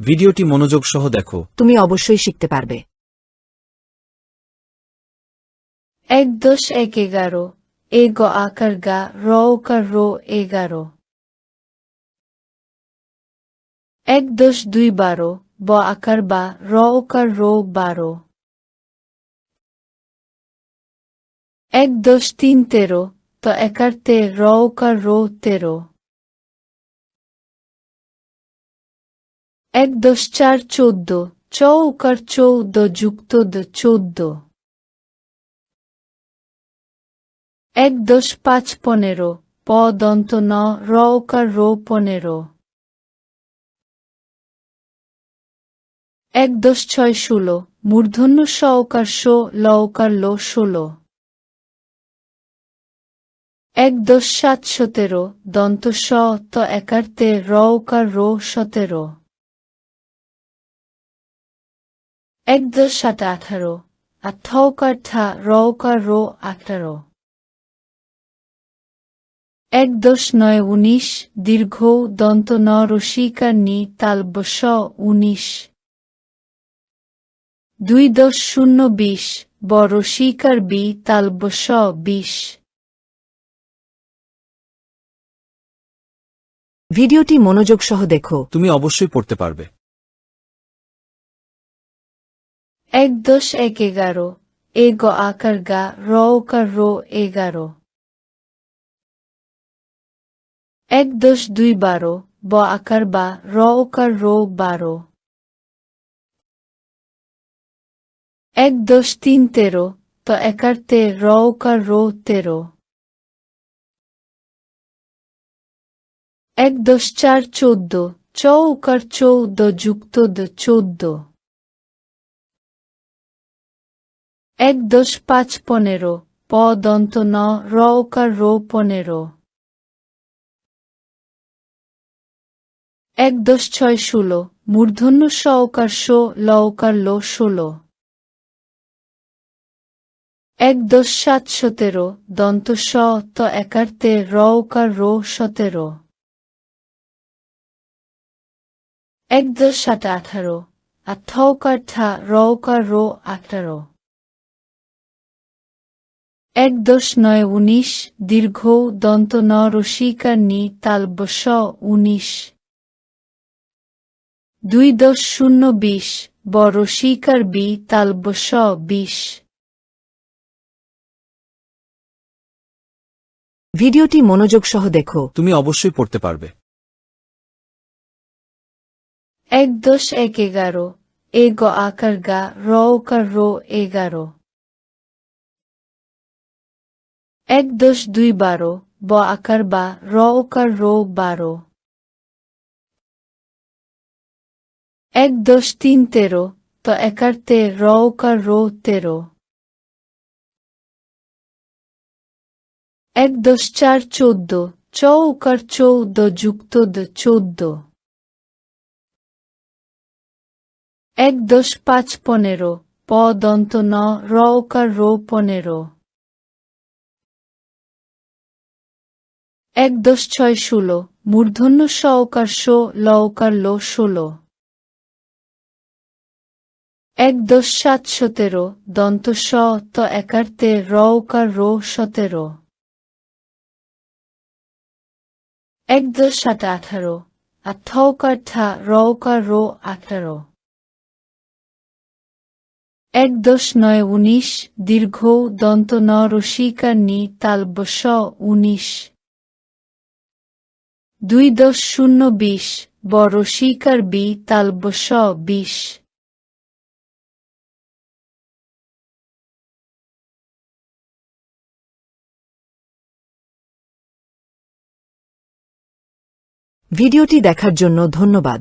ভিডিওটি মনোযোগ সহ দেখো। তুমি অবশ্যই শিখতে পারবে। এক দশ এক এগারো এ গ আকার গা র ওকার রো এগারো। এক দশ দুই বারো ব আকার বা র ওকার রো বারো। এক দশ তিন তেরো তো একার তে র ওকার রো তেরো। এক দশ চার চোদ্দ চৌকার চৌদ্দ যুক্ত দ চোদ্দ। এক দশ পাঁচ পনেরো, প দন্ত ন, র রো পনেরো। এক দশ ছয় ষোলো, মূর্ধন্য স ওকার শো ল লো ষোলো। এক দশ সাত সতেরো, দন্ত স ত একার্তে র ওকার রো সতেরো। এক দশ সাত আঠারো। আর থ ঠা র ওকার রো আঠারো এক দশ নয় উনিশ দীর্ঘ দন্ত ন রসিকার নি তালব স উনিশ। দুই দশ শূন্য বিশ। ব রসিকার বি তালব স বিশ ভিডিওটি মনোযোগ সহ দেখো। তুমি অবশ্যই পড়তে পারবে। এক দশ এক এগারো এ গ আকার গা র ওকার রো এগারো। এক দশ দুই বারো, ব আকার বা, র ওকার রো বারো। এক দশ তিন তেরো, তো একার তে র ওকার রো তেরো। এক দশ চার চোদ্দ, চ উকার চৌদ্দ যুক্ত দ চোদ্দ। এক দশ পাঁচ পনেরো, প দন্ত ন, র ওকার রো পনেরো। এক দশ ছয় ষোলো, মূর্ধন্য স ওকার শো ল ওকার লো ষোলো। এক দশ সাত সতেরো, দন্ত স, ত একার্তে, র ওকার রো সতেরো। এক দশ সাত আঠারো থ ওকার ঠা র ওকার রো আঠারো। এক দশ নয় উনিশ দীর্ঘ দন্ত ন রসিকার নি তালব স উনিশ। দুই দশ শূন্য বিশ ব রসিকার বি তালব স বিশ। ভিডিওটি মনোযোগ সহ দেখো। তুমি অবশ্যই পড়তে পারবে। এক দশ এক এগারো এ গ আকার গা র ওকার রো এগারো। এক দশ দুই বারো, ব আকার বা র ওকার রো বারো। এক দশ তিন তেরো, ত একার তে র ওকার রো তেরো। এক দশ চার চোদ্দ, চ ওকার চৌদ্দ যুক্ত দ চোদ্দ। এক দশ পাঁচ পনেরো, প দন্ত ন, র ওকার রো পনেরো। এক দশ ছয় ষোলো, মূর্ধন্য স ওকার শো ল ওকার লো ষোলো। এক দশ সাত সতেরো, দন্ত স ত একার্তে, র ওকার রো সতেরো। এক দশ সাত আঠারো থ ওকার ঠা র ওকার রো আঠারো। এক দশ নয় উনিশ, দীর্ঘ দন্ত ন রসিকার নি তালব স উনিশ। দুই দশ শূন্য বিশ বড় শিকার বি তালব স বিশ। ভিডিওটি দেখার জন্য ধন্যবাদ।